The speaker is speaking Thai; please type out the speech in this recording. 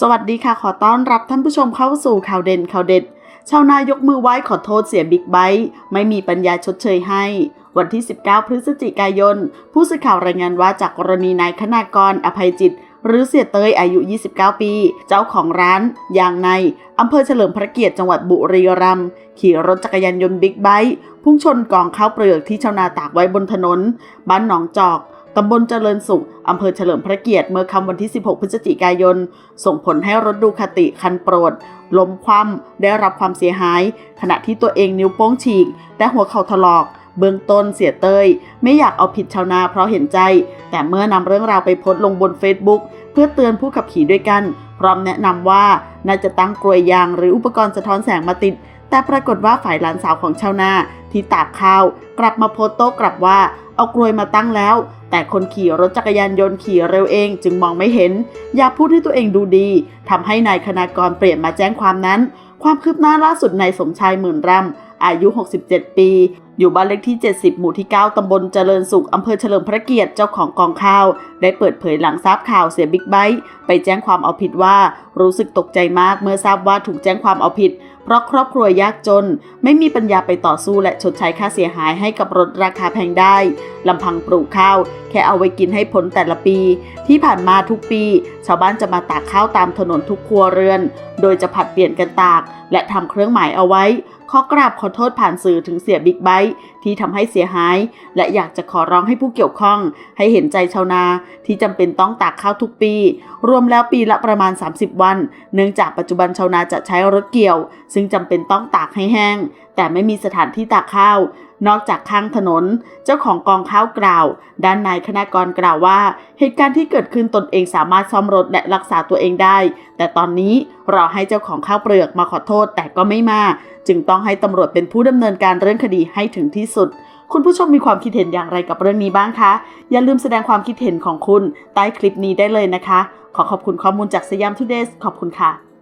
สวัสดีค่ะ ขอต้อนรับท่านผู้ชมเข้าสู่ข่าวเด่นข่าวเด็ด ชาวนายกมือไหว้ขอโทษเสียบิ๊กไบค์ไม่มีปัญญาชดเชยให้ วันที่ 19 พฤศจิกายน ผู้สื่อข่าวรายงานว่าจากกรณีนายคณากรอภัยจิต หรือเสียเตยอายุ 29 ปี เจ้าของร้านยางในอำเภอเฉลิมพระเกียรติจังหวัดบุรีรัมย์ขี่รถจักรยานยนต์บิ๊กไบค์พุ่งชนกองข้าวเปลือกที่ชาวนาตากไว้บนถนน บ้านหนองจอก ตำบลเจริญสุข อำเภอเฉลิมพระเกียรติ เมื่อค่ำวันที่ 16 พฤศจิกายน ส่งผลให้รถดูคาติคันโปรด ล้มคว่ำได้รับความเสียหาย ขณะที่ตัวเองนิ้วโป้งฉีก และหัวเข่าถลอก เบื้องต้นเสียเตยไม่อยากเอาผิดชาวนาเพราะเห็นใจ แต่เมื่อนำเรื่องราวไปโพสต์ลงบน Facebook เพื่อเตือนผู้ขับขี่ด้วยกัน พร้อมแนะนำว่าน่าจะตั้งกลวยยางหรืออุปกรณ์สะท้อนแสงมาติด แต่ปรากฏว่าฝ่ายหลานสาวของชาวนาที่ตากข้าว กลับมาโพสต์โต้กลับว่าเอากลวยมาตั้งแล้ว แต่คนขี่รถจักรยานยนต์ขี่เร็วเองจึงมองไม่เห็น อยากพูดให้ตัวเองดูดีทำให้นายคณากรเปลี่ยนมาแจ้งความนั้น ความคืบหน้าล่าสุดนายสมชายหมื่นรำ อายุ 67 ปี อยู่บ้านเลขที่ 70 หมู่ที่ 9 ตำบลเจริญสุข อำเภอเฉลิมพระเกียรติ เจ้าของกองข้าว ได้เปิดเผยหลังทราบข่าวเสียบิ๊กไบค์ไปแจ้งความเอาผิดว่า รู้สึกตกใจมากเมื่อทราบว่าถูกแจ้งความเอาผิด เพราะครอบครัวยากจน ไม่มีปัญญาไปต่อสู้และชดใช้ค่าเสียหายให้กับรถราคาแพงได้ลำพังปลูกข้าว แค่เอาไว้กินให้พ้นแต่ละปี ที่ผ่านมาทุกปี ชาวบ้านจะมาตากข้าวตามถนนทุกครัวเรือน โดยจะผัดเปลี่ยนกันตาก และทำเครื่องหมายเอาไว้ ขอกราบขอโทษผ่านสื่อถึงเสียบิ๊กไบค์ที่ทำให้เสียหาย และอยากจะขอร้องให้ผู้เกี่ยวข้อง ให้เห็นใจชาวนาที่จำเป็นต้องตากข้าวทุกปี รวมแล้วปีละประมาณ 30 วัน เนื่องจากปัจจุบันชาวนาจะใช้รถเกี่ยว ซึ่งจำเป็นต้องตากให้แห้ง แต่ไม่มีสถานที่ตากข้าว นอกจากข้างถนน เจ้าของกองข้าวกล่าว ด้านนายคณากรกล่าวว่า เหตุการณ์ที่เกิดขึ้นตนเองสามารถซ่อมรถและรักษาตัวเองได้ แต่ตอนนี้รอให้เจ้าของข้าวเปลือกมาขอโทษแต่ก็ไม่มา จึงต้องให้ตำรวจเป็นผู้ดำเนินการเรื่องคดีให้ถึงที่สุด คุณผู้ชมมีความคิดเห็นอย่างไรกับเรื่องนี้บ้างคะ อย่าลืมแสดงความคิดเห็นของคุณใต้คลิปนี้ได้เลยนะคะ ขอขอบคุณข้อมูลจากสยามทูเดย์ขอบคุณค่ะ